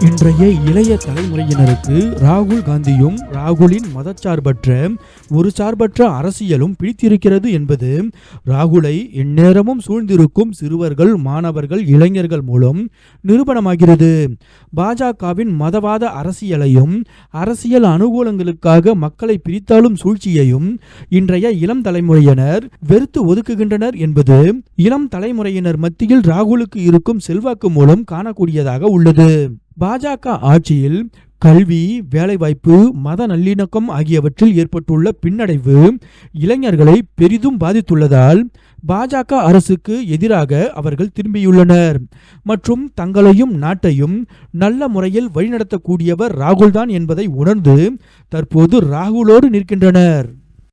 இன்றைய இளைய தலைமுறையினருக்கு ராகுல் காந்தியும் ராகுலின் மதச்சார்பற்ற ஒரு சார்பற்ற அரசியலும் பிடித்திருக்கிறது என்பது ராகுலை எந்நேரமும் சூழ்ந்திருக்கும் சிறுவர்கள் மாணவர்கள் இளைஞர்கள் மூலம் நிரூபணமாகிறது. பாஜகவின் மதவாத அரசியலையும் அரசியல் அனுகூலங்களுக்காக மக்களை பிரித்தாலும் சூழ்ச்சியையும் இன்றைய இளம் தலைமுறையினர் வெறுத்து ஒதுக்குகின்றனர் என்பது இளம் தலைமுறையினர் மத்தியில் ராகுலுக்கு இருக்கும் செல்வாக்கு மூலம் காணக்கூடியதாக உள்ளது. பாஜக ஆட்சியில் கல்வி வேலைவாய்ப்பு மத நல்லிணக்கம் ஆகியவற்றில் ஏற்பட்டுள்ள பின்னடைவு இளைஞர்களை பெரிதும் பாதித்துள்ளதால் பாஜக அரசுக்கு எதிராக அவர்கள் திரும்பியுள்ளனர். மற்றும் தங்களையும் நாட்டையும் நல்ல முறையில் வழிநடத்தக்கூடியவர் ராகுல்தான் என்பதை உணர்ந்து தற்போது ராகுலோடு நிற்கின்றனர்.